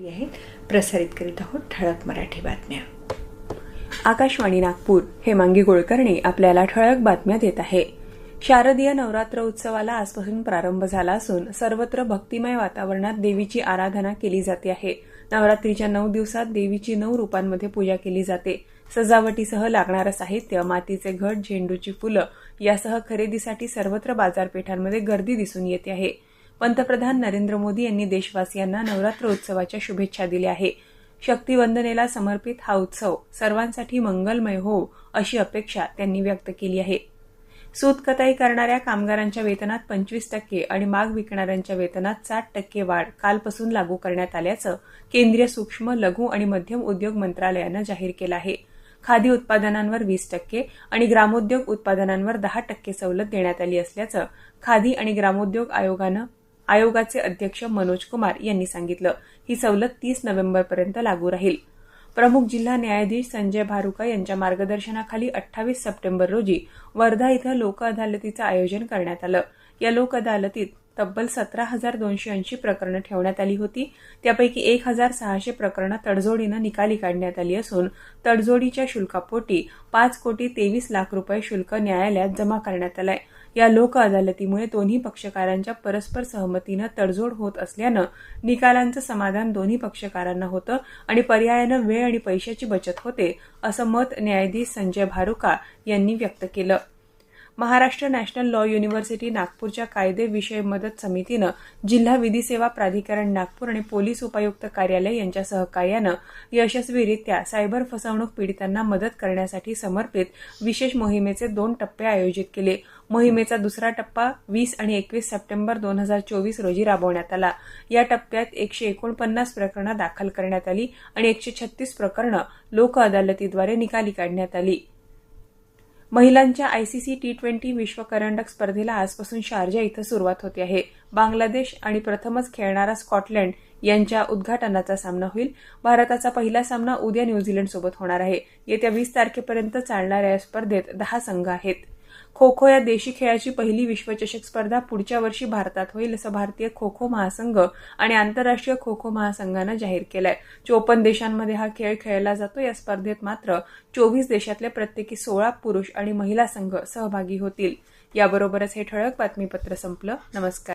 झाली आहे. प्रसारित करीत आहोत ठळक मराठी बातम्या. आकाशवाणी नागपूर हेमांगी गोळकर्णी आपल्याला ठळक बातम्या देत आहे. शारदीय नवरात्र उत्सवाला आजपासून प्रारंभ झाला असून सर्वत्र भक्तिमय वातावरणात देवीची आराधना केली जाते आहे. नवरात्रीच्या नऊ दिवसात देवीची नऊ रूपांमध्ये पूजा केली जाते. सजावटीसह लागणारं साहित्य मातीचे घट झेंडूची फुलं यासह खरेदीसाठी सर्वत्र बाजारपेठांमध्ये गर्दी दिसून येते आहे. पंतप्रधान नरेंद्र मोदी यांनी देशवासियांना नवरात्र उत्सवाच्या शुभेच्छा दिल्या आहे शक्तिवंदनेला समर्पित हा उत्सव सर्वांसाठी मंगलमय हो अशी अपेक्षा त्यांनी व्यक्त केली आहे. सूतकताई करणाऱ्या कामगारांच्या वेतनात पंचवीस टक्के आणि माग विकणाऱ्यांच्या वेतनात साठ टक्के वाढ कालपासून लागू करण्यात आल्याचं केंद्रीय सूक्ष्म लघु आणि मध्यम उद्योग मंत्रालयानं जाहीर केलं आहे. खादी उत्पादनांवर वीस टक्के आणि ग्रामोद्योग उत्पादनांवर दहा टक्के सवलत देण्यात आली असल्याचं खादी आणि ग्रामोद्योग आयोगानं आयोगाचे अध्यक्ष मनोज कुमार यांनी सांगितलं ही सवलत तीस नोव्हेंबरपर्यंत लागू राहील. प्रमुख जिल्हा न्यायाधीश संजय भारुका यांच्या मार्गदर्शनाखाली अठ्ठावीस सप्टेंबर रोजी वर्धा इथं लोक अदालतीचं आयोजन करण्यात आलं. या लोक अदालतीत तब्बल सतरा हजार दोनशे ऐंशी प्रकरणं ठेवण्यात आली होती. त्यापैकी एक हजार सहाशे प्रकरणं तडजोडीनं निकाली काढण्यात आली असून तडजोडीच्या शुल्कापोटी पाच कोटी तेवीस लाख रुपये शुल्क न्यायालयात जमा करण्यात आलं आहे या लोक अदालतीमुळे दोन्ही पक्षकारांच्या परस्पर सहमतीनं तडजोड होत असल्यानं निकालांचं समाधान दोन्ही पक्षकारांना होतं आणि पर्यायानं वेळ आणि पैशाची बचत होते असं मत न्यायाधीश संजय भारुका यांनी व्यक्त केलं. महाराष्ट्र नॅशनल लॉ युनिव्हर्सिटी नागपूरच्या कायदे विषय मदत समितीनं जिल्हा विधी सेवा प्राधिकरण नागपूर आणि पोलीस उपायुक्त कार्यालय यांच्या सहकार्यानं यशस्वीरित्या सायबर फसवणूक पीडितांना मदत करण्यासाठी समर्पित विशेष मोहिमेचे दोन टप्पे आयोजित केले. मोहिमेचा दुसरा टप्पा वीस आणि एकवीस सप्टेंबर दोन हजार चोवीस रोजी राबवण्यात आला. या टप्प्यात एकशे एकोणपन्नास प्रकरणं दाखल करण्यात आली आणि एकशे छत्तीस प्रकरणं लोक अदालतीद्वारे निकाली काढण्यात आली. महिलांच्या आयसीसी टी ट्वेंटी विश्व करंडक स्पर्धेला आजपासून शारजा इथं सुरुवात होते आहे. बांगलादेश आणि प्रथमच खेळणारा स्कॉटलँड यांच्या उद्घाटनाचा सामना होईल. भारताचा पहिला सामना उद्या न्यूझीलंडसोबत होणार आहे. येत्या वीस तारखेपर्यंत चालणाऱ्या या स्पर्धेत दहा संघ आहेत. खो खो या देशी खेळाची पहिली विश्वचषक स्पर्धा पुढच्या वर्षी भारतात होईल असं भारतीय खो खो महासंघ आणि आंतरराष्ट्रीय खो खो महासंघानं जाहीर केलंय. चोपन्न देशांमध्ये हा खेळ खेळला जातो. या स्पर्धेत मात्र चोवीस देशातले प्रत्येकी सोळा पुरुष आणि महिला संघ सहभागी होतील. याबरोबरच हे ठळक बातमीपत्र संपलं. नमस्कार.